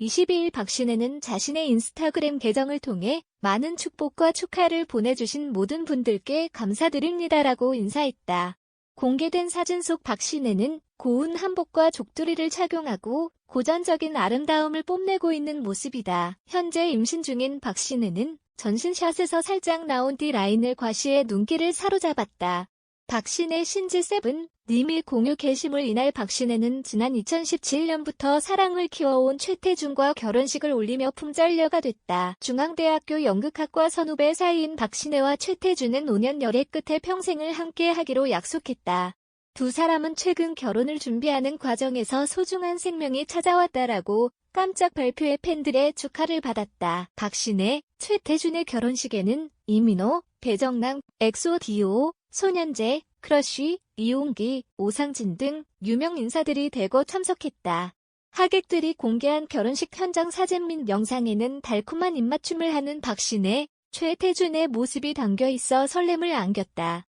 22일 박신혜는 자신의 인스타그램 계정을 통해 많은 축복과 축하를 보내주신 모든 분들께 감사드립니다라고 인사했다. 공개된 사진 속 박신혜는 고운 한복과 족두리를 착용하고 고전적인 아름다움을 뽐내고 있는 모습이다. 현재 임신 중인 박신혜는 전신샷에서 살짝 나온 뒤 라인을 과시해 눈길을 사로잡았다. 박신혜 신지 세븐 님이 공유 게시물 이날 박신혜는 지난 2017년부터 사랑을 키워온 최태준과 결혼식을 올리며 품절녀가 됐다. 중앙대학교 연극학과 선후배 사이인 박신혜와 최태준은 5년 열애 끝에 평생을 함께하기로 약속했다. 두 사람은 최근 결혼을 준비하는 과정에서 소중한 생명이 찾아왔다라고 깜짝 발표에 팬들의 축하를 받았다. 박신혜, 최태준의 결혼식에는 이민호, 배정남, 엑소 디오, 소년재, 크러쉬, 이용기, 오상진 등 유명 인사들이 대거 참석했다. 하객들이 공개한 결혼식 현장 사진 및 영상에는 달콤한 입맞춤을 하는 박신혜, 최태준의 모습이 담겨 있어 설렘을 안겼다.